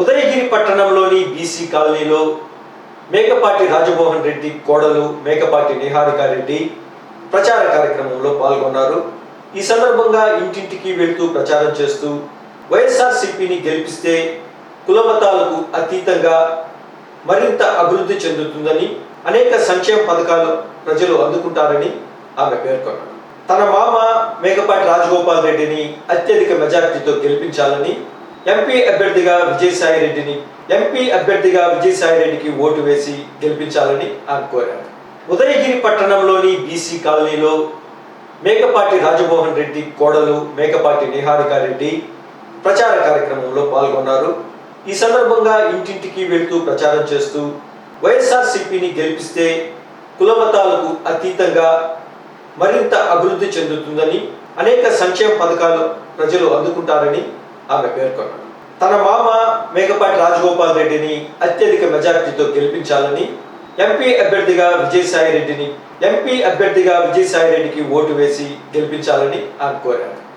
ఉదయగిరి పట్టణంలోని బీసీ కాలనీలో మేకపాటి రాజమోహన్ రెడ్డి కోడలు మేకపాటి నిహారికారెడ్డి ప్రచార కార్యక్రమంలో పాల్గొన్నారు. ఈ సందర్భంగా ఇంటింటికి వెళ్తూ ప్రచారం చేస్తూ వైఎస్ఆర్ సిపిని గెలిపిస్తే కులమతాలకు అతీతంగా మరింత అభివృద్ధి చెందుతుందని అనేక సంక్షేమ పథకాలు ప్రజలు అందుకుంటారని ఆమె పేర్కొన్నారు. తన మామ మేకపాటి రాజగోపాల్ రెడ్డిని అత్యధిక మెజారిటీతో గెలిపించాలని ఎంపీ అభ్యర్థిగా విజయసాయి రెడ్డిని ఎంపీ అభ్యర్థిగా విజయసాయి రెడ్డికి ఓటు వేసి గెలిపించాలని ఆమె కోరారు. ఉదయగిరి పట్టణంలోని బీసీ కాలనీలో మేకపాటి రాజమోహన్ రెడ్డి కోడలు మేకపాటి నిహారికారెడ్డి ప్రచార కార్యక్రమంలో పాల్గొన్నారు. ఈ సందర్భంగా ఇంటింటికి వెళ్తూ ప్రచారం చేస్తూ వైఎస్ఆర్సీపీని గెలిపిస్తే కులమతాలకు అతీతంగా మరింత అభివృద్ధి చెందుతుందని అనేక సంక్షేమ పథకాలు ప్రజలు అందుకుంటారని ఆమె పేర్కొన్నారు తన మామ మేకపాటి రాజగోపాల్ రెడ్డిని అత్యధిక మెజారిటీతో గెలిపించాలని ఎంపీ అభ్యర్థిగా విజయసాయి రెడ్డిని ఎంపీ అభ్యర్థిగా విజయసాయి రెడ్డికి ఓటు వేసి గెలిపించాలని ఆమె కోరారు.